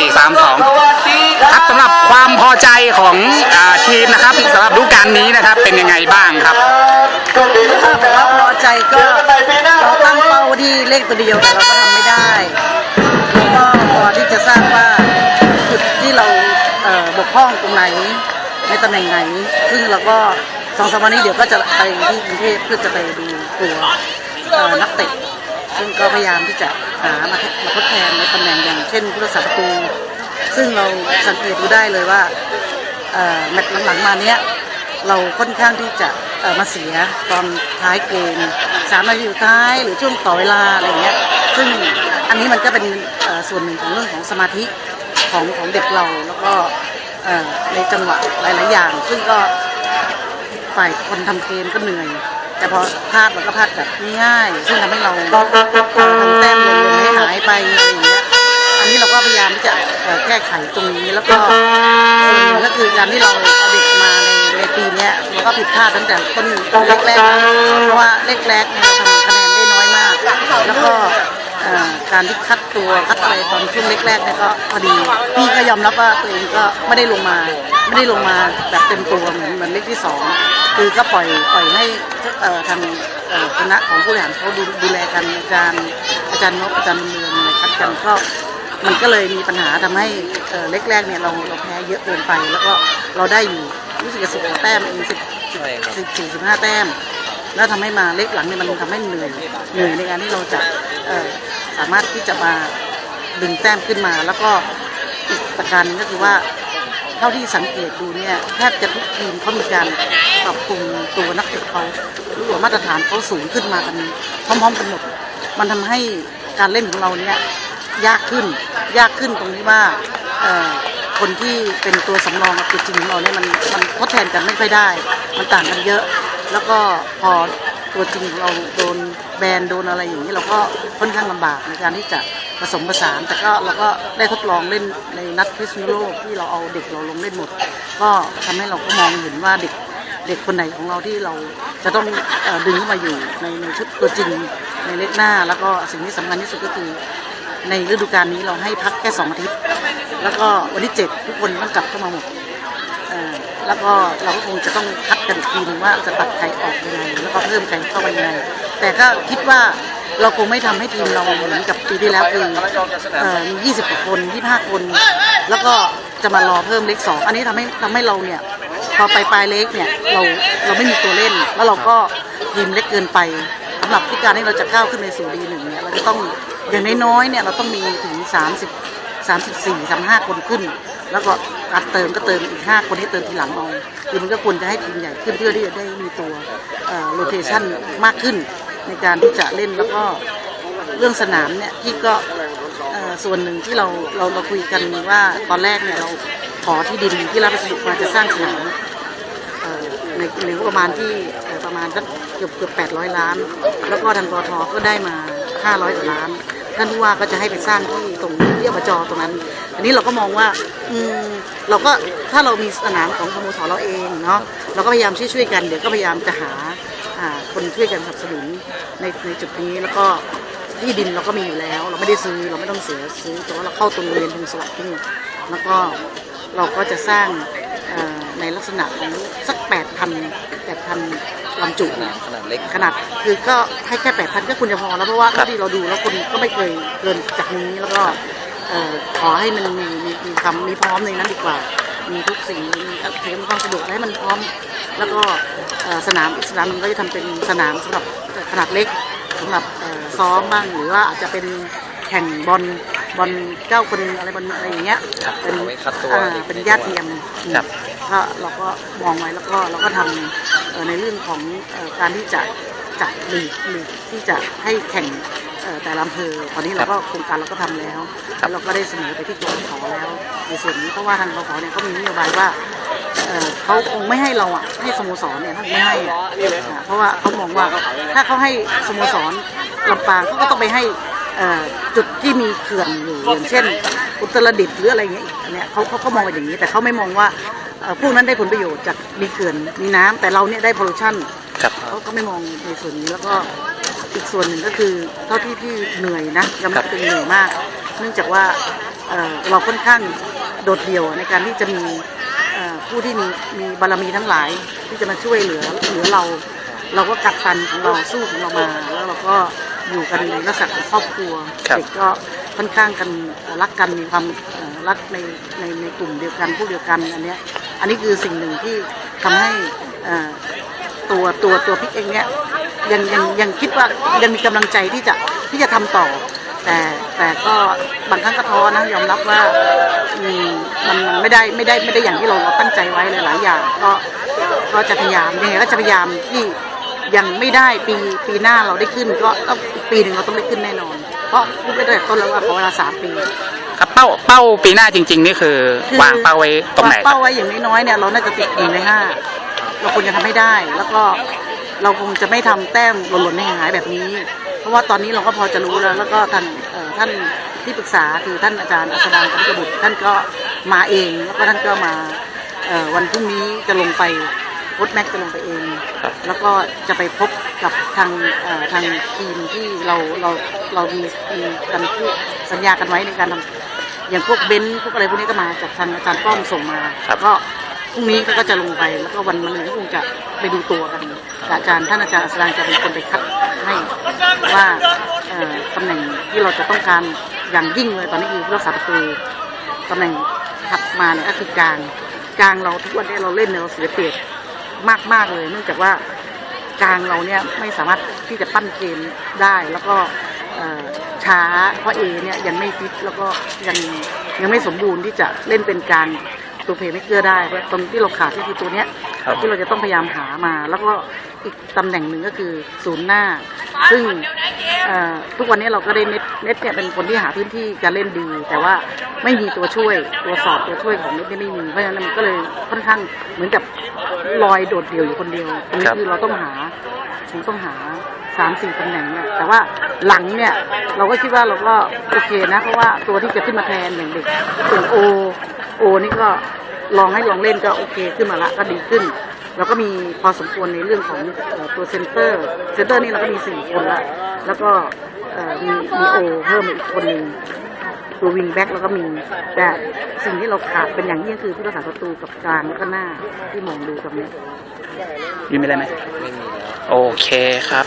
4 3 2 ครับสำหรับความพอใจของอาทีมนะครับสำหรับฤดูกาลนี้นะครับเป็นยังไงบ้างครับแต่ว่าพอใจก็เราตั้งเป้าที่เลขตัวเดียวแต่เราก็ทำไม่ได้แล้วก็พอที่จะทราบว่าจุดที่เราเอ่อบกพร่องตรงไหนในตำแหน่งไหน ซึ่งเราก็สองสามวันนี้เดี๋ยวก็จะไปที่กรุงเทพเพื่อจะไปดูตัวเอ่อนักเตะ ซึ่งก็พยายามที่จะหามามาทดแทนในตำแหน่งอย่างเช่นผู้รักษาประตูซึ่งเราสังเกตดูได้เลยว่าแมตช์หลังๆมาเนี้ยเราค่อนข้างที่จะมาเสียตอนท้ายเกมสามนาทีสุดท้ายหรือช่วงต่อเวลาอะไรเงี้ยซึ่งอันนี้มันก็เป็นส่วนหนึ่งของเรื่องของสมาธิของของเด็กเราแล้วก็ในจังหวะหลาย ๆ อย่าง ซึ่งก็ฝ่ายคนทำเกมก็เหนื่อย แต่พอพลาดมันก็พลาดแบบง่ายๆซึ่งทำให้เราทำแต้มลงให้หายไปอะไรอย่างเงี้ยอันนี้เราก็พยายามที่จะแก้ไขตรงนี้แล้วก็ส่วนหนึ่งก็คือการที่เราเอาเด็กมาในในปีนี้เราก็ผิดพลาดตั้งแต่ต้นแรกๆเพราะว่าเลขแรกเนี่ยเราทำ การที่คัดตัวคัดอะไรตอนช่วงแรกๆเนี่ยก็พอดีพี่ก็ยอมรับว่าตัวเองก็ไม่ได้ลงมา ไม่ได้ลงมาแบบเต็มตัวเหมือนเหมือนเลขที่สองคือก็ปล่อยปล่อยให้ทางคณะของผู้บริหารเขาดูดูแลกันอาจารย์อาจารย์นพอาจารย์เมืองอะไรคัดกันก็มันก็เลยมีปัญหาทำให้เล็กแรกเนี่ยเราเราแพ้เยอะเกินไป แล้วก็เราได้อยู่รู้สึกสิบแต้มเองสิบสิบสี่สิบห้าแต้ม แล้วทำให้มาเล็กหลังเนี่ยมันทำให้เหนื่อยเหนื่อยในการที่เราจะ สามารถที่จะมาดึงแต้มขึ้นมา แล้วก็อีกประการนึงก็คือว่าเท่าที่สังเกตดูเนี่ยแทบจะทุกทีมเขามีการปรับปรุงตัวนักเตะเขาหรือว่ามาตรฐานเขาสูงขึ้นมากันพร้อมๆกันหมดมันทำให้การเล่นของเราเนี่ยยากขึ้น ยากขึ้นตรงที่ว่าคนที่เป็นตัวสำรองกับตัวจริงของเราเนี่ยมันมันทดแทนกันไม่ค่อยได้ มันต่างกันเยอะ แล้วก็พอ ตัวจริงของเราโดนแบนโดนอะไรอย่างนี้เราก็ค่อนข้างลำบากในการที่จะผสมผสาน แต่ก็เราก็ได้ทดลองเล่นในนัดพิษณุโลกที่เราเอาเด็กเราลงเล่นหมด ก็ทำให้เราก็มองเห็นว่าเด็กเด็กคนไหนของเราที่เราจะต้องดึงเข้ามาอยู่ในในชุดตัวจริงในเล็กหน้า แล้วก็สิ่งที่สำคัญที่สุดก็คือในฤดูกาลนี้เราให้พักแค่สองอาทิตย์ แล้วก็วันที่เจ็ดทุกคนต้องกลับเข้ามาหมดแล้วก็เราก็คงจะต้องคัด กันอีกทีหนึงว่าจะตัดใครออกยังไงแล้วก็เพิ่มใครเข้าไปยังไงแต่ก็คิดว่าเราคงไม่ทำให้ทีมเราเหมือนกับปีที่แล้วคือเอ่อมี20กว่าคน25คน แล้วก็จะมารอเพิ่มเล็กสองอันนี้ทำให้ทำให้เราเนี่ยพอไปปลายเล็กเนี่ยเราเราไม่มีตัวเล่น แล้วเราก็ทีมเล็กเกินไปสำหรับที่การที่เราจะก้าวขึ้นในสู่ดีหนึ่งเนี่ยเราจะต้องอย่างน้อยๆเนี่ยเราต้องมีถึง 30 34 35 คนขึ้น แล้วก็อัดเติมก็เติมอีก5คนให้เติมทีหลังเอาคือมันก็ควรจะให้ทีมใหญ่ขึ้นเพื่อที่จะได้มีตัวโรเทชันมากขึ้นในการที่จะเล่นแล้วก็เรื่องสนามเนี่ยที่ก็เอ่อส่วนหนึ่งที่เราเราเราคุยกันว่าตอนแรกเนี่ยเราขอที่ดินที่รับสดุมาจะสร้างสนามเอ่อในในงบประมาณที่ประมาณสักเกือบเกือบแปดร้อยล้าน แล้วก็ทางกทก็ได้มาห้าร้อยกว่าล้าน ท่านผู้ว่าก็จะให้ไปสร้างที่ตรงที่ อบจตรงนั้น อันนี้เราก็มองว่าอืมเราก็ถ้าเรามีสนามของสโมสรเราเองเนาะเราก็พยายามช่วยๆกันเดี๋ยวก็พยายามจะหาอ่าคนช่วยกันสนับสนุนในในจุดนี้แล้วก็ที่ดินเราก็มีอยู่แล้ว เราไม่ได้ซื้อเราไม่ต้องเสียซื้อแต่ว่าเราเข้าตรงบริเรียนทุงสวัสดิ์ที่นี่แล้วก็เราก็จะสร้างเอ่อในลักษณะของสักแปดพันแปดพันลำจุเนี่ยขนาดเล็กขนาดคือก็ให้แค่แปดพันก็ควรจะพอแล้วเพราะว่าครับเท่าที่เราดูแล้วคนก็ไม่เคยเกินจากนี้แล้วก็เอ่อ ขอให้มันมีมีมีคำมีพร้อมในนั้นดีกว่า มีทุกสิ่งมีเตรียมความสะดวกให้มันพร้อม แล้วก็เอ่อสนามอีกสนามหนึงก็จะทำเป็นสนามสำหรับขนาดเล็กสำหรับเอ่อซ้อมบ้างหรือว่าอาจจะเป็นแข่งบอลบอลเก้าคนอะไรบอลอะไรอย่างเงี้ยครับเป็นเอาไว้คัดตัวอ่าเป็นญาติเทียมครับก็เราก็มองไว้แล้วก็เราก็ทำเอ่อในเรื่องของเอ่อการที่จะจัดลีกลีกที่จะให้แข่ง เอ่อแต่ละอำเภอตอนนี้เราก็โครงการเราก็ทำแล้วครับแล้วเราก็ได้เสนอไปที่กรขแล้ว ในส่วนนี้เพราะว่าทางกรขเนี่ยเขามีนโยบายว่าเอ่อเขาคงไม่ให้เราอะให้สโมสรเนี่ยท่านไม่ให้อะอ่าเพราะว่าเขามองว่าถ้าเขาให้สโมสรลำปางเขาก็ต้องไปให้เอ่อจุดที่มีเขื่อนอยู่อย่างเช่น อุตรดิตถ์หรืออะไรอย่างเงี้ยอีกอันเนี่ยเขาเขาเขามองกันอย่างนี้ แต่เขาไม่มองว่าเอ่อพวกนั้นได้ผลประโยชน์จากมีเขื่อนมีน้ำแต่เราเนี่ยได้พอลูชัน ครับ เขาก็ไม่มองในส่วนนี้แล้วก็ อีกส่วนหนึ่งก็คือเท่าที่พี่เหนื่อยนะยอมรับเป็นเหนื่อยมาก เนื่องจากว่าเอ่อเราค่อนข้างโดดเดี่ยวในการที่จะมีเอ่อผู้ที่มีมีบารมีทั้งหลาย ที่จะมาช่วยเหลือเหลือเรา เราก็กัดฟันของเราสู้ของเรามา แล้วเราก็อยู่กันในลักษณะของครอบครัวครับ เด็กก็ค่อนข้างกันเอ่อรักกันมีความเอ่อรักในในในกลุ่มเดียวกันพวกเดียวกันอันเนี้ยอันนี้คือสิ่งหนึ่งที่ทำให้เอ่อ ตัวตัวตัวพิกเองเนี้ยยังยังยังคิดว่ายังมีกำลังใจที่จะที่จะทำต่อ แต่แต่ก็บางครั้งก็ท้อนะยอมรับว่าอืมมันมันไม่ได้ไม่ได้ไม่ได้อย่างที่เราเราตั้งใจไว้เลยหลายอย่าง ก็ก็จะพยายามยังไงก็จะพยายามที่ยังไม่ได้ปีปีหน้าเราได้ขึ้น ก็ต้องอีกปีหนึ่งเราต้องได้ขึ้นแน่นอน เพราะพูดไปตั้งแต่ต้นแล้วว่าขอเวลาสามปีครับเป้าเป้าปีหน้าจริง ๆ นี่คือคือวางเป้าไว้ตรงไหนวางครัเป้าบไว้อย่างน้อยๆเนี่ยเราน่าจะติดหนึ่งในห้า เราควรจะทำให้ได้ แล้วก็เราคงจะไม่ทำแต้มหล่นๆในหายๆแบบนี้ เพราะว่าตอนนี้เราก็พอจะรู้แล้ว แล้วก็ท่านเอ่อท่านที่ปรึกษาคือท่านอาจารย์อัศดางกำกบุตรท่านก็มาเองแล้วก็ท่านก็มาเอ่อวันพรุ่งนี้จะลงไปโค้ดแม็กจะลงไปเองครับแล้วก็จะไปพบกับทางเอ่อทางทีมที่เราเราเรามีมีกันพูดสัญญากันไว้ในการทำอย่างพวกเบนซ์พวกอะไรพวกนี้ก็มาจากทางอาจารย์ป้อมส่งมาครับก็ พรุ่งนี้เขาก็จะลงไปแล้วก็วันมะรืนก็คงจะไปดูตัวกันแต่อาจารย์ท่านอาจารย์อัศดางจะเป็นคนไปคัดให้ว่าตำแหน่งที่เราจะต้องการอย่างยิ่งเลยตอนนี้คือรักษาประตูตำแหน่งถัดมาเนี่ยก็คือกลางกลางเราทุกวันนี้เราเล่นเนี่ยเราเสียเปรียบมากมากเลย เนื่องจากว่ากลางเราเนี่ยไม่สามารถที่จะปั้นเกมได้แล้วก็ช้าเพราะเอเนี่ยยังไม่ฟิตแล้วก็ยังยังไม่สมบูรณ์ที่จะเล่นเป็นกลาง ตัวเพลย์ไม่เกลือได้เพราะตรงที่เราขาดก็คือตัวเนี้ยครับ ที่เราจะต้องพยายามหามา แล้วก็อีกตำแหน่งหนึ่งก็คือศูนย์หน้า ซึ่งเอ่อทุกวันนี้เราก็ได้เน็ตเน็ตเนี่ยเป็นคนที่หาพื้นที่จะเล่นดี แต่ว่าไม่มีตัวช่วยตัวสอบตัวช่วยของเน็ตเนี่ยไม่มีเพราะฉะนั้นมันก็เลยค่อนข้างเหมือนกับลอยโดดเดี่ยวอยู่คนเดียวตรงนี้ครับ คือเราต้องหา คงต้องหาสามสี่ตำแหน่งเนี่ยแต่ว่าหลังเนี่ย เราก็คิดว่าเราก็โอเคนะ เพราะว่าตัวที่จะขึ้นมาแทนอย่างเด็กเป็นโอ โอนี่ก็ลองให้ลองเล่นก็โอเคขึ้นมาละก็ดีขึ้น แล้วก็มีพอสมควรในเรื่องของเอ่อตัวเซนเตอร์ เซนเตอร์นี่เราก็มีสี่คนละ แล้วก็เอ่อมีมีโอเพิ่มมาอีกคนหนึ่งตัววิงแบ็กแล้วก็มีแต่สิ่งที่เราขาดเป็นอย่างยิ่งคือผู้รักษาประตูกับกลางแล้วก็หน้าที่มองดูตรงนี้ยังไม่ได้ไหมโอเคครับ